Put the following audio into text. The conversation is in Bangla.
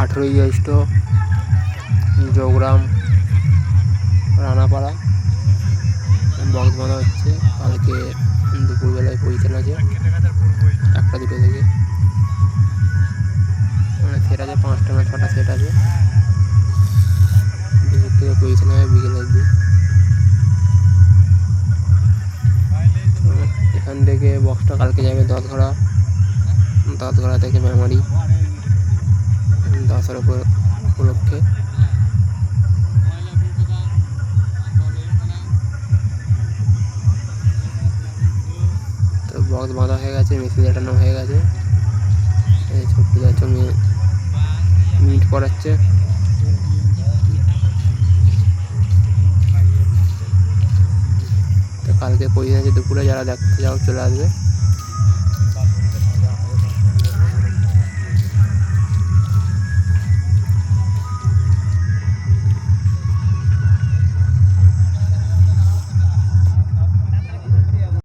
আঠেরোই জ্যৈষ্ঠ জোগ্রাম রানাপাড়া বক্স বাঁধা হচ্ছে, কালকে দুপুরবেলায় পজিশন আছে একটা দুটো থেকে। মানে সেট আছে, পাঁচটা না ছটা সেট আছে। দুপুর থেকে পজিশন হবে বিকেল অবধি। এখান থেকে বক্সটা কালকে যাবে দশঘরা দশঘরা থেকে মেমারি উপর উপলক্ষে। তো বক্স বাঁধা হয়ে গেছে, মেশিন লাটানো হয়ে গেছে। এই ছোট্ট যাচ্ছে মেয়ে মিট করাচ্ছে কালকে পজিশন আছে দুপুরে, যারা দেখতে যাও চলে আসবে।